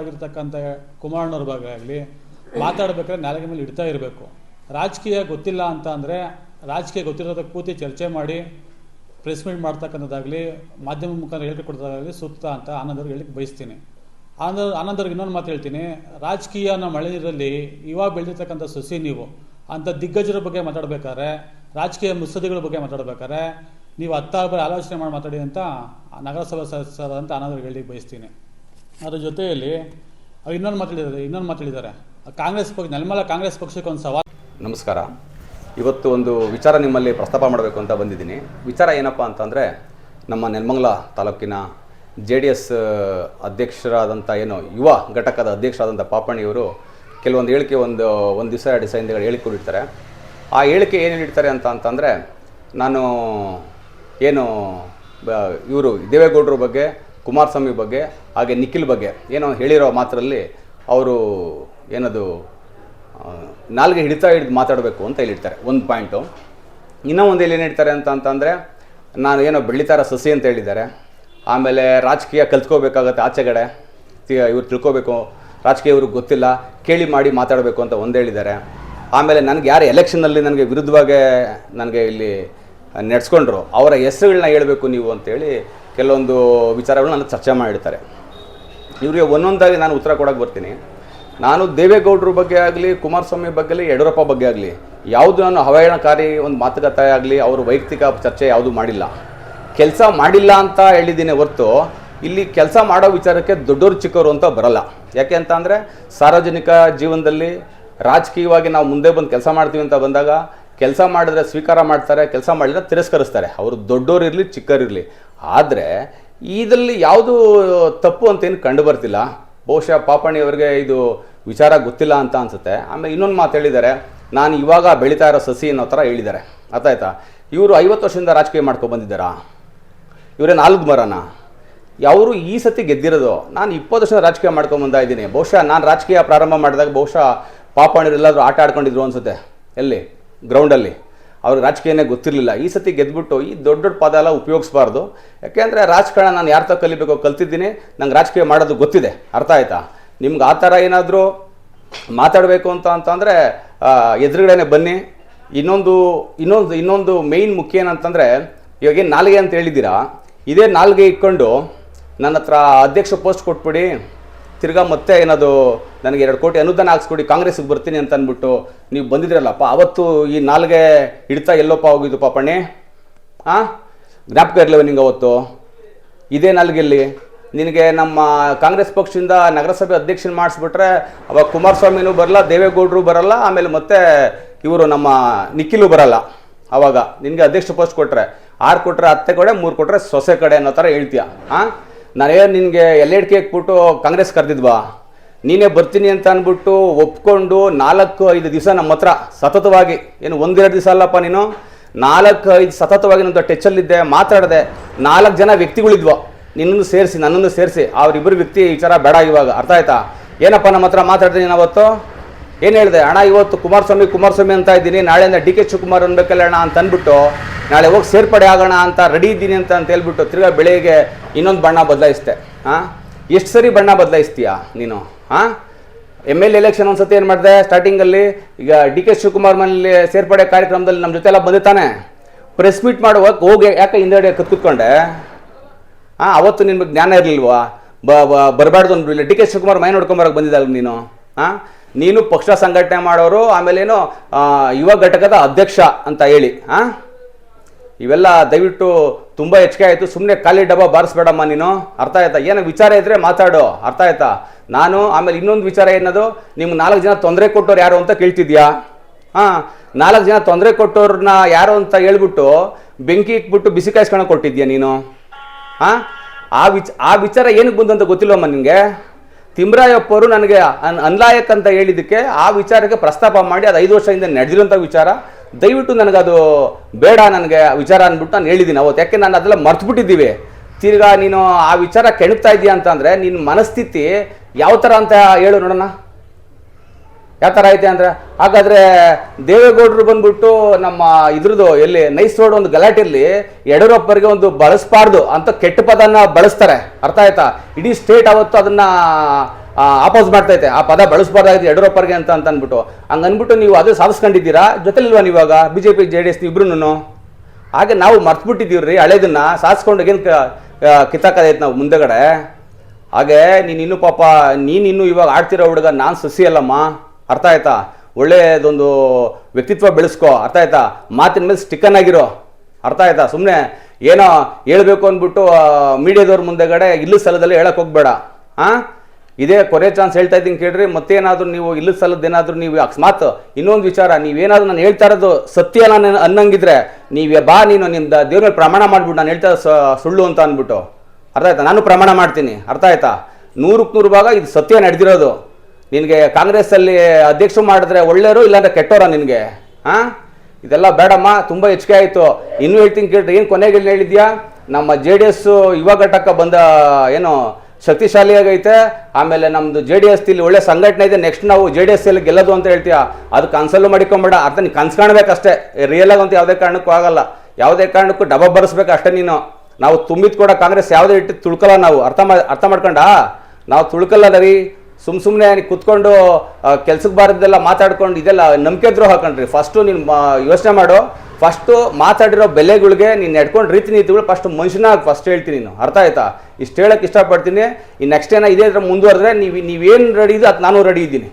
ಆಗಿರ್ತಕ್ಕಂಥ ಕುಮಾರಣ್ಣವ್ರ ಬಗ್ಗೆ ಆಗಲಿ, ಮಾತಾಡ್ಬೇಕಾದ್ರೆ ನಾಲಿಗೆ ಮೇಲೆ ಇಡ್ತಾ ಇರಬೇಕು. ರಾಜಕೀಯ ಗೊತ್ತಿಲ್ಲ ಅಂತ ಅಂದರೆ, ರಾಜಕೀಯ ಗೊತ್ತಿರೋದಕ್ಕೆ ಕೂತಿ ಚರ್ಚೆ ಮಾಡಿ ಪ್ರೆಸ್ ಮೀಟ್ ಮಾಡ್ತಕ್ಕಂಥದ್ದಾಗಲಿ, ಮಾಧ್ಯಮ ಮುಖಾಂತರ ಹೇಳಿಕೆ ಕೊಡೋದಾಗಲಿ ಸೂಕ್ತ ಅಂತ ಆನಂದವ್ರಿಗೆ ಹೇಳಿಕ್ಕೆ ಬಯಸ್ತೀನಿ. ಆನಂದ ಆನಂದವ್ರಿಗೆ ಇನ್ನೊಂದು ಮಾತು ಹೇಳ್ತೀನಿ. ರಾಜಕೀಯನ ಮಳೆ ನೀರಲ್ಲಿ ಇವಾಗ ಬೆಳೆದಿರ್ತಕ್ಕಂಥ ಸೊಸಿ ನೀವು ಅಂಥ ದಿಗ್ಗಜರ ಬಗ್ಗೆ ಮಾತಾಡ್ಬೇಕಾದ್ರೆ, ರಾಜಕೀಯ ಮುತ್ಸದಿಗಳ ಬಗ್ಗೆ ಮಾತಾಡ್ಬೇಕಾದ್ರೆ, ನೀವು ಹತ್ತಾರು ಆಲೋಚನೆ ಮಾಡಿ ಮಾತಾಡಿ ಅಂತ ನಗರಸಭಾ ಸದಸ್ಯರಾದಂಥ ಆನಂದವ್ರಿಗೆ ಹೇಳಿಕ್ಕೆ ಬಯಸ್ತೀನಿ. ಅದ್ರ ಜೊತೆಯಲ್ಲಿ ಇನ್ನೊಂದು ಮಾತಾಡಿದ್ದಾರೆ ಇನ್ನೊಂದು ಮಾತಾಡಿದ್ದಾರೆ. ಕಾಂಗ್ರೆಸ್ ಪಕ್ಷ, ನೆಲಮಲ ಕಾಂಗ್ರೆಸ್ ಪಕ್ಷಕ್ಕೆ ಒಂದು ಸವಾಲು. ನಮಸ್ಕಾರ. ಇವತ್ತು ಒಂದು ವಿಚಾರ ನಿಮ್ಮಲ್ಲಿ ಪ್ರಸ್ತಾಪ ಮಾಡಬೇಕು ಅಂತ ಬಂದಿದ್ದೀನಿ. ವಿಚಾರ ಏನಪ್ಪ ಅಂತಂದರೆ, ನಮ್ಮ ನೆಲಮಂಗಲ ತಾಲೂಕಿನ ಜೆ ಡಿ ಎಸ್ ಅಧ್ಯಕ್ಷರಾದಂಥ ಏನು ಯುವ ಘಟಕದ ಅಧ್ಯಕ್ಷರಾದಂಥ ಪಾಪಣ್ಣಿಯವರು ಕೆಲವೊಂದು ಹೇಳಿಕೆ, ಒಂದು ಒಂದು ದಿವಸ, ಎರಡು ದಿವಸ ಹಿಂದೆ ಹೇಳಿಕೆ ಕೊಟ್ಟಿರ್ತಾರೆ. ಆ ಹೇಳಿಕೆ ಏನು ಹೇಳಿರ್ತಾರೆ ಅಂತ ಅಂತಂದರೆ, ನಾನು, ಏನು ಇವರು ದೇವೇಗೌಡರ ಬಗ್ಗೆ ಕುಮಾರಸ್ವಾಮಿ ಬಗ್ಗೆ, ಹಾಗೆ ನಿಖಿಲ್ ಬಗ್ಗೆ ಏನೋ ಹೇಳಿರೋ ಮಾತ್ರಲ್ಲಿ ಅವರು ಏನದು ನಾಲ್ಗೆ ಹಿಡಿತಾ ಹಿಡಿದು ಮಾತಾಡಬೇಕು ಅಂತ ಹೇಳಿರ್ತಾರೆ, ಒಂದು ಪಾಯಿಂಟು. ಇನ್ನೂ ಒಂದು ಏನು ಹೇಳ್ತಾರೆ ಅಂತ ಅಂತಂದರೆ, ನಾನು ಏನೋ ಬೆಳಿತಾರ ಸಸಿ ಅಂತ ಹೇಳಿದ್ದಾರೆ. ಆಮೇಲೆ ರಾಜಕೀಯ ಕಲ್ತ್ಕೋಬೇಕಾಗತ್ತೆ ಆಚೆಗಡೆ. ಇವ್ರು ತಿಳ್ಕೋಬೇಕು ರಾಜಕೀಯ ಇವ್ರಿಗೆ ಗೊತ್ತಿಲ್ಲ, ಕೇಳಿ ಮಾಡಿ ಮಾತಾಡಬೇಕು ಅಂತ ಒಂದು ಹೇಳಿದ್ದಾರೆ. ಆಮೇಲೆ ನನಗೆ ಯಾರು ಎಲೆಕ್ಷನ್ನಲ್ಲಿ ನನಗೆ ವಿರುದ್ಧವಾಗಿ ನನಗೆ ಇಲ್ಲಿ ನಡೆಸ್ಕೊಂಡ್ರು, ಅವರ ಹೆಸರುಗಳನ್ನ ಹೇಳಬೇಕು ನೀವು ಅಂತೇಳಿ ಕೆಲವೊಂದು ವಿಚಾರಗಳನ್ನ ನನಗೆ ಚರ್ಚೆ ಮಾಡಿರ್ತಾರೆ. ಇವರಿಗೆ ಒಂದೊಂದಾಗಿ ನಾನು ಉತ್ತರ ಕೊಡೋಕೆ ಬರ್ತೀನಿ. ನಾನು ದೇವೇಗೌಡರ ಬಗ್ಗೆ ಆಗಲಿ, ಕುಮಾರಸ್ವಾಮಿ ಬಗ್ಗೆ ಆಗಲಿ ಯಡಿಯೂರಪ್ಪ ಬಗ್ಗೆ ಆಗಲಿ, ಯಾವುದು ನಾನು ಅವಹೇಳನಕಾರಿ ಒಂದು ಮಾತುಕತೆ ಆಗಲಿ, ಅವರ ವೈಯಕ್ತಿಕ ಚರ್ಚೆ ಯಾವುದು ಮಾಡಿಲ್ಲ. ಕೆಲಸ ಮಾಡಿಲ್ಲ ಅಂತ ಹೇಳಿದ್ದೀನಿ ಹೊರತು, ಇಲ್ಲಿ ಕೆಲಸ ಮಾಡೋ ವಿಚಾರಕ್ಕೆ ದೊಡ್ಡವರು ಚಿಕ್ಕವರು ಅಂತ ಬರಲ್ಲ. ಯಾಕೆ ಅಂತ ಅಂದರೆ ಸಾರ್ವಜನಿಕ ಜೀವನದಲ್ಲಿ ರಾಜಕೀಯವಾಗಿ ನಾವು ಮುಂದೆ ಬಂದು ಕೆಲಸ ಮಾಡ್ತೀವಿ ಅಂತ ಬಂದಾಗ ಕೆಲಸ ಮಾಡಿದ್ರೆ ಸ್ವೀಕಾರ ಮಾಡ್ತಾರೆ, ಕೆಲಸ ಮಾಡಿದ್ರೆ ತಿರಸ್ಕರಿಸ್ತಾರೆ. ಅವರು ದೊಡ್ಡೋರು ಇರಲಿ ಚಿಕ್ಕರಿರಲಿ. ಆದರೆ ಇದರಲ್ಲಿ ಯಾವುದು ತಪ್ಪು ಅಂತೇನು ಕಂಡು ಬರ್ತಿಲ್ಲ ಬಹುಶಃ ಪಾಪಣ್ಣಿ ಅವರಿಗೆ ಇದು ವಿಚಾರ ಗೊತ್ತಿಲ್ಲ ಅಂತ ಅನಿಸುತ್ತೆ. ಆಮೇಲೆ ಇನ್ನೊಂದು ಮಾತು ಹೇಳಿದ್ದಾರೆ. ನಾನು ಇವಾಗ ಬೆಳೀತಾ ಇರೋ ಸಸಿ ಅನ್ನೋ ಥರ ಹೇಳಿದ್ದಾರೆ. ಅರ್ಥ ಆಯ್ತಾ ಇವರು ಐವತ್ತು ವರ್ಷದಿಂದ ರಾಜಕೀಯ ಮಾಡ್ಕೊಂಡು ಬಂದಿದ್ದಾರಾ? ಇವರೇ ನಾಲ್ಕು ಮರನ? ಅವರು ಈ ಸತಿ ಗೆದ್ದಿರೋದು? ನಾನು ಇಪ್ಪತ್ತು ವರ್ಷದ ರಾಜಕೀಯ ಮಾಡ್ಕೊಂಡು ಬಂದ ಇದ್ದೀನಿ. ಬಹುಶಃ ನಾನು ರಾಜಕೀಯ ಪ್ರಾರಂಭ ಮಾಡಿದಾಗ ಬಹುಶಃ ಪಾಪಣ್ಣರು ಎಲ್ಲಾದರೂ ಆಟ ಆಡ್ಕೊಂಡಿದ್ರು ಅನಿಸುತ್ತೆ. ಎಲ್ಲಿ? ಗ್ರೌಂಡಲ್ಲಿ ಅವ್ರಿಗೆ ರಾಜಕೀಯನೇ ಗೊತ್ತಿರಲಿಲ್ಲ. ಈ ಸತಿ ಗೆದ್ಬಿಟ್ಟು ಈ ದೊಡ್ಡ ದೊಡ್ಡ ಪದ ಎಲ್ಲ ಉಪಯೋಗಿಸ್ಬಾರ್ದು. ಯಾಕೆಂದರೆ ರಾಜಕಾರಣ ನಾನು ಯಾರ ತ ಕಲಿಬೇಕೋ ಕಲ್ತಿದ್ದೀನಿ. ನಂಗೆ ರಾಜಕೀಯ ಮಾಡೋದು ಗೊತ್ತಿದೆ. ಅರ್ಥ ಆಯ್ತಾ? ನಿಮ್ಗೆ ಆ ಥರ ಏನಾದರೂ ಮಾತಾಡಬೇಕು ಅಂತ ಅಂತಂದರೆ ಎದುರುಗಡೆನೆ ಬನ್ನಿ. ಇನ್ನೊಂದು ಇನ್ನೊಂದು ಇನ್ನೊಂದು ಮೇಯ್ನ್ ಮುಖ್ಯ ಏನಂತಂದರೆ, ಇವಾಗ ಏನು ನಾಲ್ಗೆ ಅಂತ ಹೇಳಿದ್ದೀರಾ? ಇದೇ ನಾಲ್ಗೆ ಇಟ್ಕೊಂಡು ನನ್ನ ಹತ್ರ ಅಧ್ಯಕ್ಷ ಪೋಸ್ಟ್ ಕೊಟ್ಬಿಡಿ. ತಿರ್ಗಾ ಮತ್ತೆ ಏನದು, ನನಗೆ ಎರಡು ಕೋಟಿ ಅನುದಾನ ಹಾಕ್ಸ್ಕೊಡಿ ಕಾಂಗ್ರೆಸ್ಗೆ ಬರ್ತೀನಿ ಅಂತ ಅಂದ್ಬಿಟ್ಟು ನೀವು ಬಂದಿದ್ರಲ್ಲಪ್ಪ, ಅವತ್ತು ಈ ನಾಲ್ಗೆ ಹಿಡ್ತಾ ಎಲ್ಲೋಪ್ಪ ಹೋಗಿದ್ದು ಪಾಪಣ್ಣಿ? ಹಾಂ ಜ್ಞಾಪಕ ಇರಲಿವ ನಿಂಗೆ ಅವತ್ತು? ಇದೇ ನಾಲ್ಗೆಲ್ಲಿ? ನಿನಗೆ ನಮ್ಮ ಕಾಂಗ್ರೆಸ್ ಪಕ್ಷದಿಂದ ನಗರಸಭೆ ಅಧ್ಯಕ್ಷನ ಮಾಡಿಸ್ಬಿಟ್ರೆ, ಅವಾಗ ಕುಮಾರಸ್ವಾಮಿನೂ ಬರಲ್ಲ, ದೇವೇಗೌಡರು ಬರಲ್ಲ, ಆಮೇಲೆ ಮತ್ತೆ ಇವರು ನಮ್ಮ ನಿಖಿಲು ಬರಲ್ಲ. ಅವಾಗ ನಿನಗೆ ಅಧ್ಯಕ್ಷ ಪೋಸ್ಟ್ ಕೊಟ್ಟರೆ ಆರು ಕೊಟ್ಟರೆ ಹತ್ತೆ ಕಡೆ, ಮೂರು ಕೊಟ್ಟರೆ ಸೊಸೆ ಕಡೆ ಅನ್ನೋ ಥರ ಹೇಳ್ತೀಯ ಹಾಂ ನಾನೇನು ನಿನಗೆ ಎಲ್ಎಡಿ ಕೇಕ್ ಬಿಟ್ಟು ಕಾಂಗ್ರೆಸ್ ಕರೆದಿದ್ವಾ? ನೀನೇ ಬರ್ತೀನಿ ಅಂತ ಅಂದ್ಬಿಟ್ಟು ಒಪ್ಕೊಂಡು ನಾಲ್ಕು ಐದು ದಿವಸ ನಮ್ಮ ಹತ್ರ ಸತತವಾಗಿ, ಏನು ಒಂದೆರಡು ದಿವಸ ಅಲ್ಲಪ್ಪ ನೀನು? ನಾಲ್ಕು ಐದು ಸತತವಾಗಿ ನನ್ನ ಟೆಚ್ಚಲ್ಲಿದ್ದೆ ಮಾತಾಡಿದೆ. ನಾಲ್ಕು ಜನ ವ್ಯಕ್ತಿಗಳಿದ್ವು ನಿನ್ನನ್ನು ಸೇರಿಸಿ, ನನ್ನನ್ನು ಸೇರಿಸಿ. ಅವರಿಬ್ಬರು ವ್ಯಕ್ತಿ ವಿಚಾರ ಬೇಡ ಇವಾಗ. ಅರ್ಥ ಆಯ್ತಾ? ಏನಪ್ಪ ನಮ್ಮ ಹತ್ರ ಮಾತಾಡ್ತೀನಿ ನೀನು ಅವತ್ತು ಏನು ಹೇಳಿದೆ? ಅಣ್ಣ, ಇವತ್ತು ಕುಮಾರಸ್ವಾಮಿ ಕುಮಾರಸ್ವಾಮಿ ಅಂತ ಇದ್ದೀನಿ. ನಾಳೆಯಿಂದ ಡಿ ಕೆ ಶಿವಕುಮಾರ್ ಅನ್ಬೇಕಲ್ಲ ಅಣ್ಣ ಅಂತ ಅಂದ್ಬಿಟ್ಟು ನಾಳೆ ಹೋಗಿ ಸೇರ್ಪಡೆ ಆಗೋಣ ಅಂತ ರೆಡಿ ಇದ್ದೀನಿ ಅಂತ ಅಂತ ಹೇಳ್ಬಿಟ್ಟು ತಿರ್ಗಾ ಬೆಳಗ್ಗೆ ಇನ್ನೊಂದು ಬಣ್ಣ ಬದಲಾಯಿಸ್ದೆ. ಹಾಂ? ಎಷ್ಟು ಸರಿ ಬಣ್ಣ ಬದಲಾಯಿಸ್ತೀಯಾ ನೀನು? ಹಾಂ? ಎಂ ಎಲ್ ಎಲೆಕ್ಷನ್ ಒಂದ್ಸತಿ ಏನು ಮಾಡಿದೆ? ಸ್ಟಾರ್ಟಿಂಗಲ್ಲಿ ಈಗ ಡಿ ಕೆ ಶಿವಕುಮಾರ್ ಮನೇಲಿ ಸೇರ್ಪಡೆ ಕಾರ್ಯಕ್ರಮದಲ್ಲಿ ನಮ್ಮ ಜೊತೆ ಎಲ್ಲ ಬಂದಿತ್ತಾನೆ ಪ್ರೆಸ್ ಮೀಟ್ ಮಾಡುವಾಗ ಹೋಗಿ ಯಾಕೆ ಹಿಂದೆಡೆ ಕತ್ಕುತ್ಕೊಂಡೆ ಹಾಂ, ಅವತ್ತು ನಿಮಗೆ ಜ್ಞಾನ ಇರಲಿಲ್ವಾ? ಬರಬಾರ್ದು ಅಂದ್ಬಿಲ್ಲ ಡಿ ಕೆ ಶಿವಕುಮಾರ್ ಮೈ ನೋಡ್ಕೊಂಬರಕ್ಕೆ ಬಂದಿದ್ದಲ್ಲ ನೀನು. ಹಾಂ? ನೀನು ಪಕ್ಷ ಸಂಘಟನೆ ಮಾಡೋರು ಆಮೇಲೇನು ಏನು ಯುವ ಘಟಕದ ಅಧ್ಯಕ್ಷ ಅಂತ ಹೇಳಿ. ಹಾಂ? ಇವೆಲ್ಲ ದಯವಿಟ್ಟು ತುಂಬ ಹೆಚ್ಚಿಗೆ ಆಯಿತು. ಸುಮ್ಮನೆ ಖಾಲಿ ಡಬ್ಬ ಬಾರಿಸ್ಬೇಡಮ್ಮ ನೀನು. ಅರ್ಥ ಆಯ್ತಾ? ಏನೋ ವಿಚಾರ ಇದ್ದರೆ ಮಾತಾಡು. ಅರ್ಥ ಆಯ್ತಾ? ನಾನು ಆಮೇಲೆ ಇನ್ನೊಂದು ವಿಚಾರ ಏನದು? ನಿಮ್ಗೆ ನಾಲ್ಕು ಜನ ತೊಂದರೆ ಕೊಟ್ಟವ್ರು ಯಾರು ಅಂತ ಕೇಳ್ತಿದ್ಯಾ? ಹಾಂ, ನಾಲ್ಕು ಜನ ತೊಂದರೆ ಕೊಟ್ಟವ್ರನ್ನ ಯಾರು ಅಂತ ಹೇಳ್ಬಿಟ್ಟು ಬೆಂಕಿ ಇಟ್ಬಿಟ್ಟು ಬಿಸಿ ಕಾಯಿಸ್ಕೊಂಡು ಕೊಟ್ಟಿದ್ಯಾ ನೀನು? ಹಾಂ, ಆ ವಿಚ, ಆ ವಿಚಾರ ಏನಕ್ಕೆ ಬಂದಂತ ಗೊತ್ತಿಲ್ಲಮ್ಮ ನಿನಗೆ ತಿಮ್ರಾಯಪ್ಪವರು ನನಗೆ ಅನ್, ಅನ್ಲಾಯಕ್ ಅಂತ ಹೇಳಿದ್ದಕ್ಕೆ ಆ ವಿಚಾರಕ್ಕೆ ಪ್ರಸ್ತಾಪ ಮಾಡಿ ಅದು ಐದು ವರ್ಷದಿಂದ ನಡೆದಿರೋಂಥ ವಿಚಾರ. ದಯವಿಟ್ಟು ನನಗದು ಬೇಡ ನನಗೆ ವಿಚಾರ ಅಂದ್ಬಿಟ್ಟು ನಾನು ಹೇಳಿದ್ದೀನಿ. ಅವತ್ತು ಯಾಕೆ ನಾನು ಅದೆಲ್ಲ ಮರ್ತುಬಿಟ್ಟಿದ್ದೀವಿ. ತಿರ್ಗಾ ನೀನು ಆ ವಿಚಾರ ಕೆಣಕ್ತಾ ಇದೀಯ ಅಂತಂದರೆ ನಿನ್ನ ಮನಸ್ಥಿತಿ ಯಾವ ಥರ ಅಂತ ಹೇಳು ನೋಡೋಣ. ಯಾವ ಥರ ಐತೆ ಅಂದರೆ, ಹಾಗಾದರೆ ದೇವೇಗೌಡರು ಬಂದ್ಬಿಟ್ಟು ನಮ್ಮ ಇದ್ರದ್ದು ಎಲ್ಲಿ ನೈಸ್ ರೋಡ್ ಒಂದು ಗಲಾಟೆಯಲ್ಲಿ ಯಡಿಯೂರಪ್ಪರಿಗೆ ಒಂದು ಬಳಸಬಾರ್ದು ಅಂತ ಕೆಟ್ಟ ಪದನ ಬಳಸ್ತಾರೆ. ಅರ್ಥ ಆಯ್ತಾ? ಇಡೀ ಸ್ಟೇಟ್ ಅವತ್ತು ಅದನ್ನ ಆಪೋಸ್ ಮಾಡ್ತೈತೆ ಆ ಪದ ಬಳಸಬಾರ್ದಾಗಿದೆ ಯಡಿಯೂರಪ್ಪರಿಗೆ ಅಂತ ಅಂತ ಅಂದ್ಬಿಟ್ಟು ಹಂಗೆ ಅಂದ್ಬಿಟ್ಟು ನೀವು ಅದು ಸಾಧಿಸ್ಕೊಂಡಿದ್ದೀರಾ? ಜೊತೆಲಿಲ್ವಾ ನೀವಾಗ? B J P J D S ಇಬ್ರು ಹಾಗೆ ನಾವು ಮರ್ತ್ಬಿಟ್ಟಿದ್ದೀವಿ ರೀ ಹಳೇದನ್ನ ಸಾಧಿಸ್ಕೊಂಡು ಏನು ಕಿತ್ತಾಕದೈತೆ ನಾವು ಮುಂದೆಗಡೆ. ಹಾಗೆ ನೀನು ಇನ್ನೂ ಪಾಪ, ನೀನು ಇನ್ನೂ ಇವಾಗ ಆಡ್ತಿರೋ ಹುಡುಗ ನಾನು ಸಸಿ ಅಲ್ಲಮ್ಮ. ಅರ್ಥ ಆಯ್ತಾ? ಒಳ್ಳೆಯದೊಂದು ವ್ಯಕ್ತಿತ್ವ ಬೆಳೆಸ್ಕೊ. ಅರ್ಥ ಆಯ್ತಾ? ಮಾತಿನ ಮೇಲೆ ಸ್ಟಿಕ್ಕನ್ ಆಗಿರೋ ಅರ್ಥ ಆಯ್ತಾ? ಸುಮ್ಮನೆ ಏನೋ ಹೇಳ್ಬೇಕು ಅಂದ್ಬಿಟ್ಟು ಮೀಡಿಯಾದವ್ರ ಮುಂದೆಗಡೆ, ಇಲ್ಲ ಸ್ಥಳದಲ್ಲಿ ಹೇಳಕ್ ಹೋಗ್ಬೇಡ. ಹಾಂ ಇದೇ ಕೊರೆ ಚಾನ್ಸ್ ಹೇಳ್ತಾ ಇದ್ದೀನಿ ಕೇಳ್ರಿ, ಮತ್ತೇನಾದರೂ ನೀವು ಇಲ್ಲ ಸ್ಥಳದ ಏನಾದರೂ ನೀವು ಅಕಸ್ಮಾತ್ ಇನ್ನೊಂದು ವಿಚಾರ, ನೀವೇನಾದ್ರೂ ನಾನು ಹೇಳ್ತಾ ಇರೋದು ಸತ್ಯ ನಾನು ಅನ್ನಂಗಿದ್ರೆ ನೀವು ಬಾ ನೀನು ನಿಮ್ದು ದೇವ್ರ ಮೇಲೆ ಪ್ರಮಾಣ ಮಾಡ್ಬಿಟ್ಟು ನಾನು ಹೇಳ್ತಾ ಸುಳ್ಳು ಅಂತ ಅಂದ್ಬಿಟ್ಟು. ಅರ್ಥ ಆಯ್ತಾ? ನಾನು ಪ್ರಮಾಣ ಮಾಡ್ತೀನಿ. ಅರ್ಥ ಆಯ್ತಾ? ನೂರಕ್ಕೆ ನೂರು ಭಾಗ ಇದು ಸತ್ಯ ನಡೆದಿರೋದು. ನಿನಗೆ ಕಾಂಗ್ರೆಸ್ಸಲ್ಲಿ ಅಧ್ಯಕ್ಷ ಮಾಡಿದ್ರೆ ಒಳ್ಳೆಯವರು ಇಲ್ಲಾಂದ್ರೆ ಕೆಟ್ಟವರ ನಿನಗೆ? ಹಾಂ ಇದೆಲ್ಲ ಬೇಡಮ್ಮ, ತುಂಬ ಹೆಚ್ಚಿಗೆ ಆಯಿತು. ಇನ್ನೂ ಹೇಳ್ತೀನಿ ಕೇಳ್ರಿ, ಏನು ಕೊನೆಗೆ ಹೇಳಿದ್ಯಾ? ನಮ್ಮ ಜೆ ಡಿ ಎಸ್ಸು ಯುವ ಘಟಕ ಬಂದ, ಏನು ಶಕ್ತಿಶಾಲಿಯಾಗೈತೆ. ಆಮೇಲೆ ನಮ್ಮದು ಜೆ ಡಿ ಎಸ್ ಇಲ್ಲಿ ಒಳ್ಳೆ ಸಂಘಟನೆ ಇದೆ. ನೆಕ್ಸ್ಟ್ ನಾವು ಜೆ ಡಿ ಎಸ್ ಎಲ್ಲಿ ಗೆಲ್ಲೋದು ಅಂತ ಹೇಳ್ತೀಯ? ಅದು ಕನ್ಸಲ್ಲು ಮಾಡಿಕೊಂಬೇಡ. ಅರ್ಥ ನೀನು ಕನ್ಸು ಕಾಣಬೇಕಷ್ಟೇ ರಿಯಲ್ ಆಗಂತ ಯಾವುದೇ ಕಾರಣಕ್ಕೂ ಆಗಲ್ಲ. ಯಾವುದೇ ಕಾರಣಕ್ಕೂ ಡಬ ಬರೆಸ್ಬೇಕು ಅಷ್ಟೇ ನೀನು. ನಾವು ತುಂಬಿದ ಕೂಡ ಕಾಂಗ್ರೆಸ್ ಯಾವುದೇ ಇಟ್ಟು ತುಳ್ಕಲ್ಲ ನಾವು. ಅರ್ಥ ಮಾ, ಅರ್ಥ ಮಾಡ್ಕೊಂಡ? ನಾವು ತುಳ್ಕಲ್ಲ ರೀ. ಸುಮ್ ಸುಮ್ಮನೆ ಕುತ್ಕೊಂಡು ಕೆಲ್ಸಕ್ಕೆ ಬಾರದ್ದೆಲ್ಲ ಮಾತಾಡ್ಕೊಂಡು ಇದೆಲ್ಲ ನಂಬಿಕೆ ದ್ರೋಹ ಹಾಕೊಂಡ್ರಿ ಫಸ್ಟು ನೀನು ಯೋಚನೆ ಮಾಡು. ಫಸ್ಟು ಮಾತಾಡಿರೋ ಬೆಲೆಗಳಿಗೆ ನೀನು ನಡ್ಕೊಂಡು ರೀತಿ ನೀತಿಗಳು ಫಸ್ಟ್ ಮನುಷ್ಯನಾಗಿ ಫಸ್ಟ್ ಹೇಳ್ತೀನಿ ನೀನು. ಅರ್ಥ ಆಯ್ತಾ? ಇಷ್ಟು ಹೇಳಕ್ಕೆ ಇಷ್ಟಪಡ್ತೀನಿ. ಈ ನೆಕ್ಸ್ಟ್ ಏನೋ ಇದೇ ಥರ ಮುಂದುವರೆದ್ರೆ ನೀವು ನೀವೇನು ರೆಡಿ ಇದೆ ಅದು ನಾನು ರೆಡಿ ಇದ್ದೀನಿ.